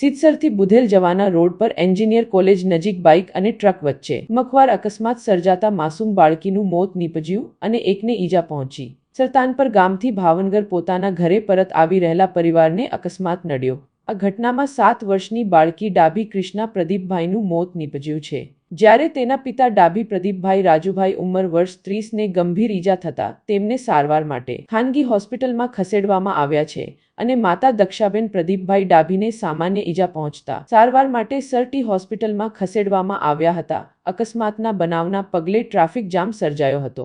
સિદ્સરથી બુધેલ જવાના રોડ પર engineer college નજીક બાઇક અને ટ્રક વચ્ચે મખવાર અકસ્માત સર્જાતા માસૂમ બાળકીનું મોત નીપજ્યું અને એકને ઈજા પહોંચી. સરતાનપર ગામથી ભાવનગર પોતાના ઘરે પરત આવી રહેલા પરિવારને અકસ્માત નડ્યો. આ ઘટનામાં સાત વર્ષની બાળકી ડાભી કૃષ્ણા પ્રદીપભાઈનું મોત નીપજ્યું છે. જ્યારે તેના પિતા ડાભી પ્રદીપભાઈ રાજુભાઈ ઉંમર વર્ષ ત્રીસને ગંભીર ઈજા થતા તેમને સારવાર માટે ખાનગી હોસ્પિટલમાં ખસેડવામાં આવ્યા છે અને માતા દક્ષાબેન પ્રદીપભાઈ ડાભીને સામાન્ય ઈજા પહોંચતા સારવાર માટે સરટી હોસ્પિટલમાં ખસેડવામાં આવ્યા હતા. અકસ્માતના બનાવના પગલે ટ્રાફિક જામ સર્જાયો હતો.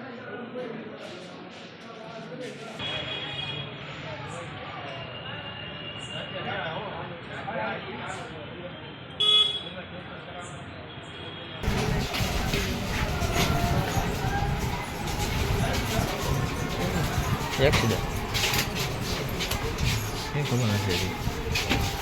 એક્સિડન્ટ એ ખબર નથી